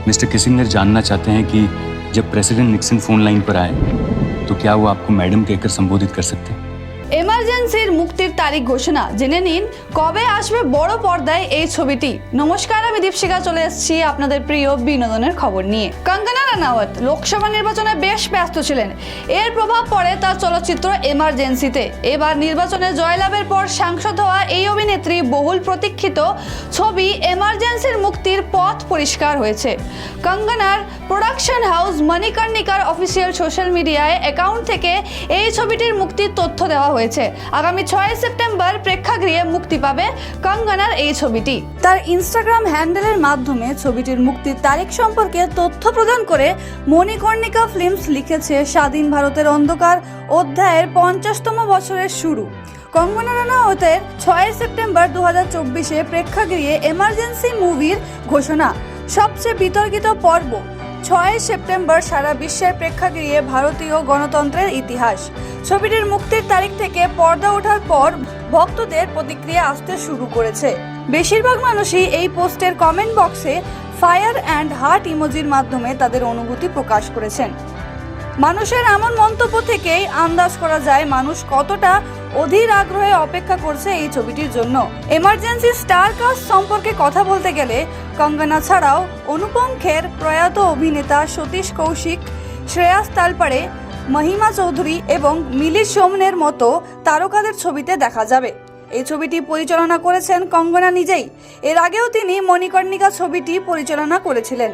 Mister Kissinger जानना चाहते हैं कि जब प्रेसिडेंट निक्सन फोन लाइन पर आए तो क्या वो आपको मैडम कहकर संबोधित कर सकते हैं এমার্জেন্সির মুক্তির তারিখ ঘোষণা জেনে নিন কবে আসবে বড় পর্দায় এই ছবিটি নমস্কার আমি দীপশিকা চলে এসেছি আপনাদের প্রিয় বিনোদনের খবর নিয়ে কঙ্গনা রানাওয়াত লোকসভা নির্বাচনে বেশ ব্যস্ত ছিলেন। এর প্রভাব পড়ে তার চলচ্চিত্র এমার্জেন্সিতে। এবার নির্বাচনে জয়লাভের পর সাংসদ হওয়া এই অভিনেত্রী বহুল প্রতীক্ষিত ছবি এমার্জেন্সির মুক্তির পথ পরিষ্কার হয়েছে। কঙ্গনার প্রোডাকশন হাউস মণিকর্ণিকার অফিসিয়াল সোশ্যাল মিডিয়ায় অ্যাকাউন্ট থেকে এই ছবিটির মুক্তির তথ্য দেওয়া হয়েছে। আগামী ছয় সেপ্টেম্বর প্রেক্ষাগৃহে মুক্তি পাবে কঙ্গনার এই ছবিটি। তার ইনস্টাগ্রাম হ্যান্ডেলের মাধ্যমে ছবিটির মুক্তির তারিখ সম্পর্কে তথ্য প্রদান করে মণিকর্ণিকা ফিল্মস লিখেছে স্বাধীন ভারতের অন্ধকার অধ্যায়ের পঞ্চাশতম বছরের শুরু। কঙ্গনা রানাওয়াতের ছয় সেপ্টেম্বর দু হাজার চব্বিশে প্রেক্ষাগৃহে এমার্জেন্সি মুভির ঘোষণা। সবচেয়ে বিতর্কিত পর্ব, ছয় সেপ্টেম্বর সারা বিশ্বের প্রেক্ষাগৃহে ভারতীয় গণতন্ত্রের ইতিহাস। ছবিটির মুক্তির তারিখ থেকে পর্দা ওঠার পর ভক্তদের প্রতিক্রিয়া আসতে শুরু করেছে। বেশিরভাগ মানুষই এই পোস্টের কমেন্ট বক্সে ফায়ার অ্যান্ড হার্ট ইমোজির মাধ্যমে তাদের অনুভূতি প্রকাশ করেছেন। মানুষের এমন মন্তব্য থেকেই আন্দাজ করা যায় মানুষ কতটা অধীর আগ্রহে অপেক্ষা করছে এই ছবিটির জন্য। এমার্জেন্সি স্টার কাস্ট সম্পর্কে কথা বলতে গেলে কঙ্গনা ছাড়াও অনুপম খের, প্রয়াত অভিনেতা সতীশ কৌশিক, শ্রেয়াস তালপাড়ে, মহিমা চৌধুরী এবং মিলি সোমনের মতো তারকাদের ছবিতে দেখা যাবে। এই ছবিটি পরিচালনা করেছেন কঙ্গনা নিজেই। এর আগেও তিনি মণিকর্ণিকা ছবিটি পরিচালনা করেছিলেন।